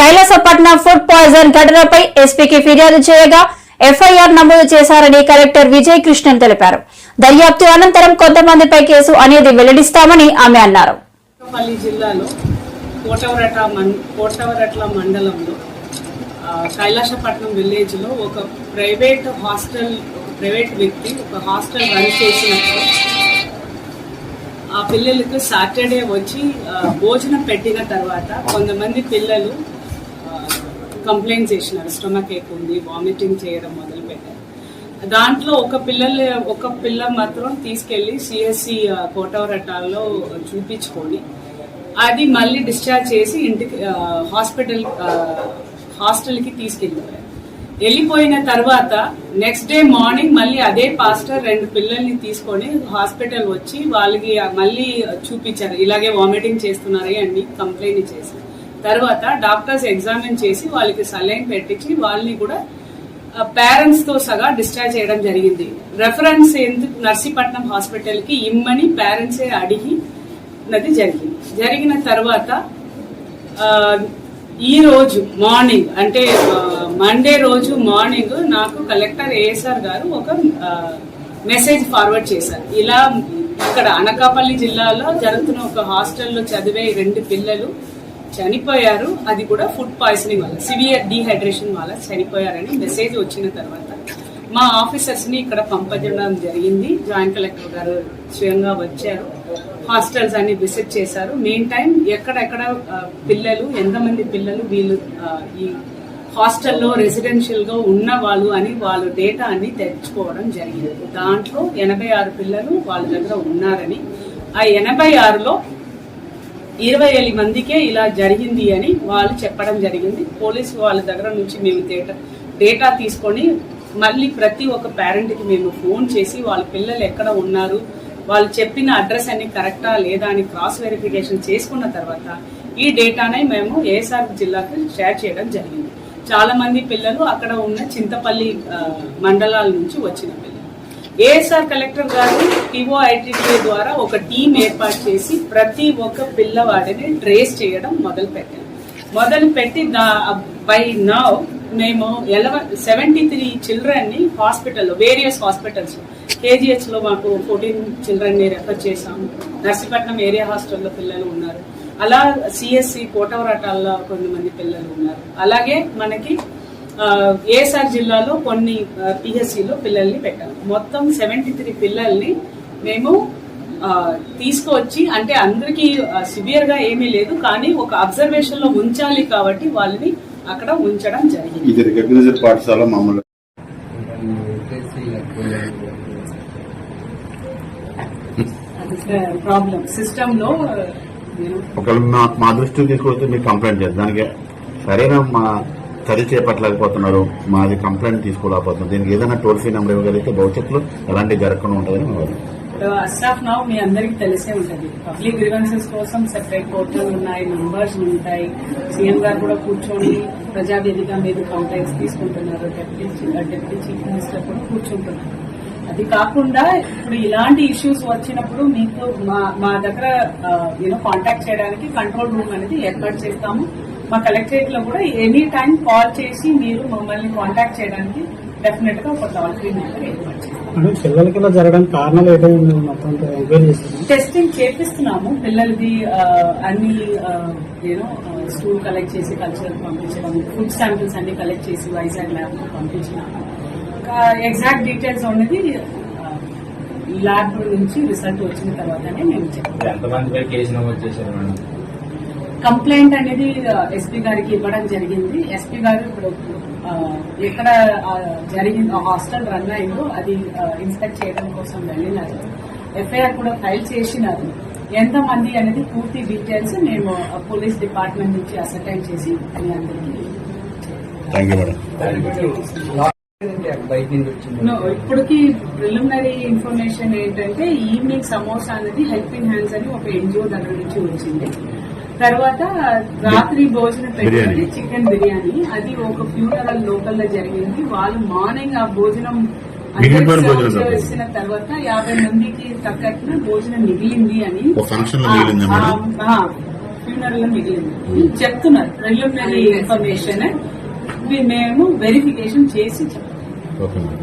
Kailasapatnam food poison ఘటనపై ఎస్పీకి ఫిర్యాదు చేయగా ఎఫ్ఐఆర్ నమోదు చేశారని కలెక్టర్ విజయ్ కృష్ణన్ తెలిపారు. దర్యాప్తు అనంతరం కొంతమందిపై కేసు అనేది వెల్లడిస్తామని ఆమె అన్నారు. జిల్లాలో కోటవరట కోటవరట్ల మండలంలో కైలాసపట్నం విలేజ్లో ఒక ప్రైవేట్ హాస్టల్ ఒక ప్రైవేట్ వ్యక్తి ఒక హాస్టల్ రన్ చేసినప్పుడు ఆ పిల్లలకు సాటర్డే వచ్చి భోజనం పెట్టిన తర్వాత కొంతమంది పిల్లలు కంప్లైంట్ చేసినారు. స్టొమక్ ఏక్ ఉంది వామిటింగ్ చేయడం మొదలు పెట్టారు దాంట్లో ఒక పిల్లలు ఒక పిల్ల మాత్రం తీసుకెళ్ళి సిఎస్సి కోటవరటాల్లో చూపించుకొని అది మళ్ళీ డిశ్చార్జ్ చేసి ఇంటికి హాస్పిటల్ హాస్టల్కి తీసుకెళ్ళిపోయారు. వెళ్ళిపోయిన తర్వాత నెక్స్ట్ డే మార్నింగ్ మళ్ళీ అదే పాస్టర్ రెండు పిల్లల్ని తీసుకొని హాస్పిటల్ వచ్చి వాళ్ళకి మళ్ళీ చూపించారు. ఇలాగే వామిటింగ్ చేస్తున్నారని అని కంప్లైంట్ చేశారు. తర్వాత డాక్టర్స్ ఎగ్జామిన్ చేసి వాళ్ళకి సలైన్ పెట్టించి వాళ్ళని కూడా పేరెంట్స్తో సగా డిశ్చార్జ్ చేయడం జరిగింది. రెఫరెన్స్ ఎందుకు నర్సీపట్నం హాస్పిటల్కి ఇమ్మని పేరెంట్సే అడిగినది జరిగింది. జరిగిన తర్వాత ఈ రోజు మార్నింగ్ అంటే మండే రోజు మార్నింగ్ నాకు కలెక్టర్ ఏఎస్ఆర్ గారు ఒక మెసేజ్ ఫార్వర్డ్ చేశారు. ఇలా ఇక్కడ అనకాపల్లి జిల్లాలో జరుగుతున్న ఒక హాస్టల్లో చదివే రెండు పిల్లలు చనిపోయారు అది కూడా ఫుడ్ పాయిజనింగ్ వల్ల సివియర్ డీహైడ్రేషన్ వల్ల చనిపోయారని మెసేజ్ వచ్చిన తర్వాత మా ఆఫీసర్స్ని ఇక్కడ పంపించడం జరిగింది. జాయింట్ కలెక్టర్ గారు స్వయంగా వచ్చారు. హాస్టల్స్ అన్ని విజిట్ చేశారు. మెయిన్ టైం ఎక్కడెక్కడ పిల్లలు ఎంతమంది పిల్లలు వీళ్ళు ఈ హాస్టల్లో రెసిడెన్షియల్గా ఉన్న వాళ్ళు అని వాళ్ళు డేటా అన్ని తెచ్చుకోవడం జరిగింది. దాంట్లో ఎనభై ఆరు పిల్లలు వాళ్ళ దగ్గర ఉన్నారని ఆ ఎనభై ఆరులో ఇరవై ఏళ్ళ మందికే ఇలా జరిగింది అని వాళ్ళు చెప్పడం జరిగింది. పోలీసు వాళ్ళ దగ్గర నుంచి మేము డేటా డేటా తీసుకొని మళ్ళీ ప్రతి ఒక్క పేరెంట్కి మేము ఫోన్ చేసి వాళ్ళ పిల్లలు ఎక్కడ ఉన్నారు వాళ్ళు చెప్పిన అడ్రస్ అన్ని కరెక్టా లేదా అని క్రాస్ వెరిఫికేషన్ చేసుకున్న తర్వాత ఈ డేటానే మేము ఏఎస్ఆర్ జిల్లాకు షేర్ చేయడం జరిగింది. చాలా మంది పిల్లలు అక్కడ ఉన్న చింతపల్లి మండలాల నుంచి వచ్చినారు. ఏఎస్ఆర్ కలెక్టర్ గారు పిఓ ద్వారా ఒక టీం ఏర్పాటు చేసి ప్రతి ఒక్క పిల్లవాడిని ట్రేస్ చేయడం మొదలు పెట్టాం మొదలు పెట్టి బై నౌ మేము ఎలవన్ సెవెంటీ త్రీ చిల్డ్రన్ని హాస్పిటల్లో వేరియస్ హాస్పిటల్స్ కేజీహెచ్లో మాకు ఫోర్టీన్ చిల్డ్రన్ని రెఫర్ చేశాము. నర్సీపట్నం ఏరియా హాస్టల్లో పిల్లలు ఉన్నారు. అలా సిఎస్సి కోటవరాటాల్లో కొంతమంది పిల్లలు ఉన్నారు. అలాగే మనకి ఏఎస్ఆర్ జిల్లాలో కొన్ని పిహెచ్సిలో పిల్లల్ని పెట్టాము మొత్తం సెవెంటీ త్రీ పిల్లల్ని మేము తీసుకువచ్చి అంటే అందరికీ సివియర్గా ఏమీ లేదు కానీ ఒక అబ్జర్వేషన్లో ఉంచాలి కాబట్టి వాళ్ళని అక్కడ ఉంచడం జరిగింది. ఇది పాఠశాల మామూలు. ప్రాబ్లం సిస్టమ్లో ఒకవేళ మా మా దృష్టికి తీసుకొస్తే మీరు కంప్లైంట్ చేస్తారు. దానికి సరైన మా చర్య చేపట్టలేకపోతున్నారు. మాది కంప్లైంట్ తీసుకోలేకపోతుంది దీనికి ఏదైనా టోల్ ఫ్రీ నెంబర్ ఇవ్వగలిగితే భవిష్యత్తులో ఎలాంటి జరగకుండా ఉంటుందని మేము అస్టాఫ్ నౌ మీ అందరికి తెలిసే ఉంటది. పబ్లిక్ గ్రీవెన్సెస్ కోసం సెపరేట్ పోర్టల్ ఉన్నాయి నంబర్స్ ఉంటాయి. సీఎం గారు కూడా కూర్చొని ప్రజావేదిక మీద కంప్లైంట్స్ తీసుకుంటున్నారు. డెప్యూటీ డెప్యూటీ చీఫ్ మినిస్టర్ కూడా కూర్చుంటున్నారు. అది కాకుండా ఇప్పుడు ఇలాంటి ఇష్యూస్ వచ్చినప్పుడు మీకు మా మా దగ్గర uh, యూనో కాంటాక్ట్ చేయడానికి కంట్రోల్ రూమ్ అనేది ఏర్పాటు చేస్తాము. మా కలెక్టరేట్లో కూడా ఎనీ టైం కాల్ చేసి మీరు మమ్మల్ని కాంటాక్ట్ చేయడానికి డెఫినెట్గా ఒక టోల్ ఫ్రీ నెంబర్ ఏర్పాటు చేస్తాం పిల్లలకి ఇలా జరగడానికి కారణాలు మొత్తం టెస్టింగ్ చేపిస్తున్నాము. పిల్లలది అన్ని యూనో స్కూల్ కలెక్ట్ చేసి కల్చరల్ పంపించడం ఫుడ్ శాంపిల్స్ అన్ని కలెక్ట్ చేసి వైజాగ్ ల్యాబ్ పంపించినాము. ఎగ్జాక్ట్ డీటెయిల్స్ ఉన్నది ల్యాబ్ నుంచి రిజల్ట్ వచ్చిన తర్వాతనే కేసు నమోదు చేశారు మేడం? కంప్లైంట్ అనేది ఎస్పీ గారికి ఇవ్వడం జరిగింది. ఎస్పీ గారు ఇప్పుడు ఎక్కడ జరిగింది హాస్టల్ రన్ అయిందో అది ఇన్స్పెక్ట్ చేయడం కోసం వెళ్ళినారు. ఎఫ్ఐఆర్ కూడా ఫైల్ చేసినారు. ఎంత మంది అనేది పూర్తి డీటెయిల్స్ మేము పోలీస్ డిపార్ట్మెంట్ నుంచి అసర్టైన్ చేసి మీ అందరికీ ఇప్పటికి ప్రిలిమినరీ ఇన్ఫర్మేషన్ ఏంటంటే ఈవినింగ్ సమోసా అనేది హెల్పింగ్ హ్యాండ్స్ అని ఒక ఎన్జిఓ దగ్గర నుంచి వచ్చింది. తర్వాత రాత్రి భోజనం పెట్టింది బిర్యానీ. చికెన్ బిర్యానీ. అది ఒక ఫ్యూనరల్ లోకల్లో జరిగింది. వాళ్ళు మార్నింగ్ ఆ భోజనం చేసిన తర్వాత యాభై మందికి తగ్గట్టున భోజనం మిగిలింది అని ఒక ఫంక్షన్లో మిగిలిందా చెప్తున్నారు. Preliminary information. మేము వెరిఫికేషన్ చేసి చెప్తాం.